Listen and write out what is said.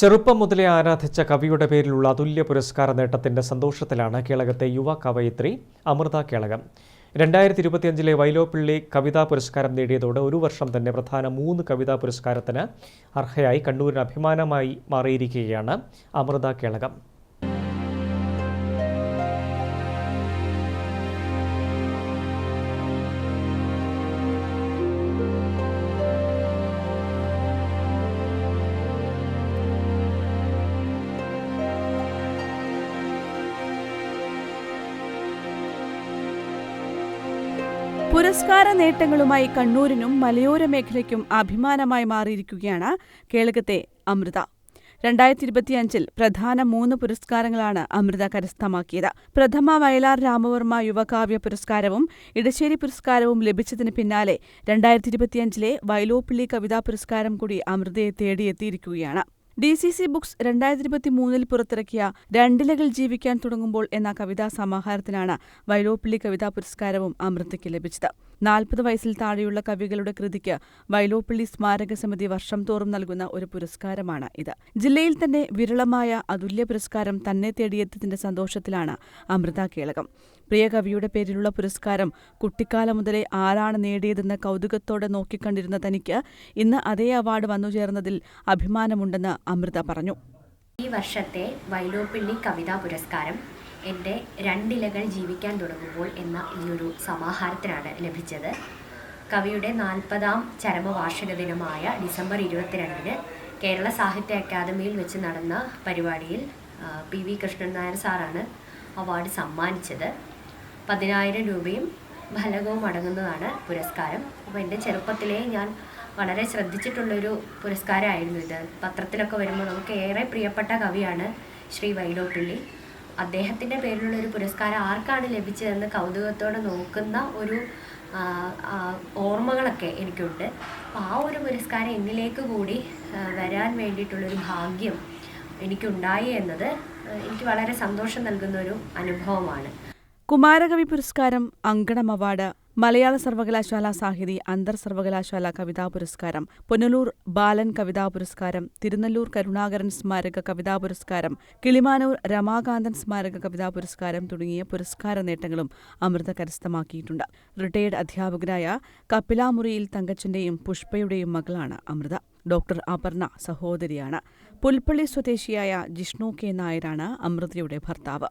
ചെറുപ്പം മുതലേ ആരാധിച്ച കവിയുടെ പേരിലുള്ള അതുല്യ പുരസ്കാര നേട്ടത്തിന്റെ സന്തോഷത്തിലാണ് കേളകത്തെ യുവ കവയിത്രി അമൃത കേളകം. രണ്ടായിരത്തി ഇരുപത്തിയഞ്ചിലെ വൈലോപ്പിള്ളി കവിതാ പുരസ്കാരം നേടിയതോടെ ഒരു വർഷം തന്നെ പ്രധാന മൂന്ന് കവിതാ പുരസ്കാരത്തിന് അർഹയായി കണ്ണൂരിന് അഭിമാനമായി മാറിയിരിക്കുകയാണ് അമൃത കേളകം. പുരസ്കാര നേട്ടങ്ങളുമായി കണ്ണൂരിനും മലയോര മേഖലയ്ക്കും അഭിമാനമായി മാറിയിരിക്കുകയാണ് കേളകത്തെ അമൃത. രണ്ടായിരത്തി ഇരുപത്തിയഞ്ചിൽ പ്രധാന മൂന്ന് പുരസ്കാരങ്ങളാണ് അമൃത കരസ്ഥമാക്കിയത്. പ്രഥമ വയലാർ രാമവർമ്മ യുവകാവ്യ പുരസ്കാരവും ഇടശ്ശേരി പുരസ്കാരവും ലഭിച്ചതിന് പിന്നാലെ രണ്ടായിരത്തി ഇരുപത്തിയഞ്ചിലെ വയലോപ്പിള്ളി കവിതാ പുരസ്കാരം കൂടി അമൃതയെ തേടിയെത്തിയിരിക്കുകയാണ്. ഡി സി സി ബുക്സ് രണ്ടായിരത്തി ഇരുപത്തി മൂന്നിൽ പുറത്തിറക്കിയ രണ്ടിലകൾ ജീവിക്കാൻ തുടങ്ങുമ്പോൾ എന്ന കവിതാ സമാഹാരത്തിനാണ് വൈലോപ്പിള്ളി കവിതാ പുരസ്കാരവും അമൃതയ്ക്ക് ലഭിച്ചത് നാൽപ്പത് വയസ്സിൽ താഴെയുള്ള കവികളുടെ കൃതിക്ക് വൈലോപ്പിള്ളി സ്മാരക സമിതി വർഷം തോറും നൽകുന്ന ഒരു പുരസ്കാരമാണ് ഇത്. ജില്ലയിൽ തന്നെ വിരളമായ അതുല്യ പുരസ്കാരം തന്നെ തേടിയെത്തിയതിന്റെ സന്തോഷത്തിലാണ് അമൃത കേളകം. പ്രിയ കവിയുടെ പേരിലുള്ള പുരസ്കാരം കുട്ടിക്കാലം മുതലേ ആരാണ് നേടിയതെന്ന് കൗതുകത്തോടെ നോക്കിക്കണ്ടിരുന്ന തനിക്ക് ഇന്ന് അതേ അവാർഡ് വന്നു ചേർന്നതിൽ അഭിമാനമുണ്ടെന്ന് അമൃത പറഞ്ഞു. ഈ വർഷത്തെ വൈലോപ്പിള്ളി കവിതാ പുരസ്കാരം എന്റെ രണ്ടിലകൾ ജീവിക്കാൻ തുടങ്ങുമ്പോൾ എന്ന ഈ ഒരു സമാഹാരത്തിനാണ് ലഭിച്ചത്. കവിയുടെ നാൽപ്പതാം ചരമവാർഷിക ദിനമായ ഡിസംബർ ഇരുപത്തിരണ്ടിന് കേരള സാഹിത്യ അക്കാദമിയിൽ വെച്ച് നടന്ന പരിപാടിയിൽ പി വി കൃഷ്ണൻ നായർ സാറാണ് അവാർഡ് സമ്മാനിച്ചത്. പതിനായിരം രൂപയും ഫലകവും അടങ്ങുന്നതാണ് പുരസ്കാരം. അപ്പോൾ എന്റെ ചെറുപ്പത്തിലേ ഞാൻ വളരെ ശ്രദ്ധിച്ചിട്ടുള്ളൊരു പുരസ്കാരമായിരുന്നു ഇത്. പത്രത്തിലൊക്കെ വരുമ്പോൾ നമുക്ക് ഏറെ പ്രിയപ്പെട്ട കവിയാണ് ശ്രീ വൈലോപ്പിള്ളി. അദ്ദേഹത്തിന്റെ പേരിലുള്ള ഒരു പുരസ്കാരം ആർക്കാണ് ലഭിച്ചതെന്ന് കൗതുകത്തോടെ നോക്കുന്ന ഒരു ഓർമ്മകളൊക്കെ എനിക്കുണ്ട്. അപ്പോൾ ആ ഒരു പുരസ്കാരം എന്നിലേക്ക് കൂടി വരാൻ വേണ്ടിയിട്ടുള്ളൊരു ഭാഗ്യം എനിക്കുണ്ടായി എന്നത് എനിക്ക് വളരെ സന്തോഷം നൽകുന്ന ഒരു അനുഭവമാണ്. കുമാരകവി പുരസ്കാരം അങ്കണം അവാർഡ് മലയാള സർവകലാശാല സാഹിതി അന്തർ സർവകലാശാല കവിതാ പുരസ്കാരം പുനലൂർ ബാലൻ കവിതാ പുരസ്കാരം തിരുനെല്ലൂർ കരുണാകരൻ സ്മാരക കവിതാ പുരസ്കാരം കിളിമാനൂർ രമാകാന്തൻ സ്മാരക കവിതാ പുരസ്കാരം തുടങ്ങിയ പുരസ്കാര നേട്ടങ്ങളും അമൃത കരസ്ഥമാക്കിയിട്ടുണ്ട്. റിട്ടയേർഡ് അധ്യാപകനായ കപ്പിലാമുറിയിൽ തങ്കച്ചന്റെയും പുഷ്പയുടെയും മകളാണ് അമൃത. ഡോക്ടർ അപർണ സഹോദരിയാണ്. പുൽപ്പള്ളി സ്വദേശിയായ ജിഷ്ണു കെ നായരാണ് അമൃതയുടെ ഭർത്താവ്.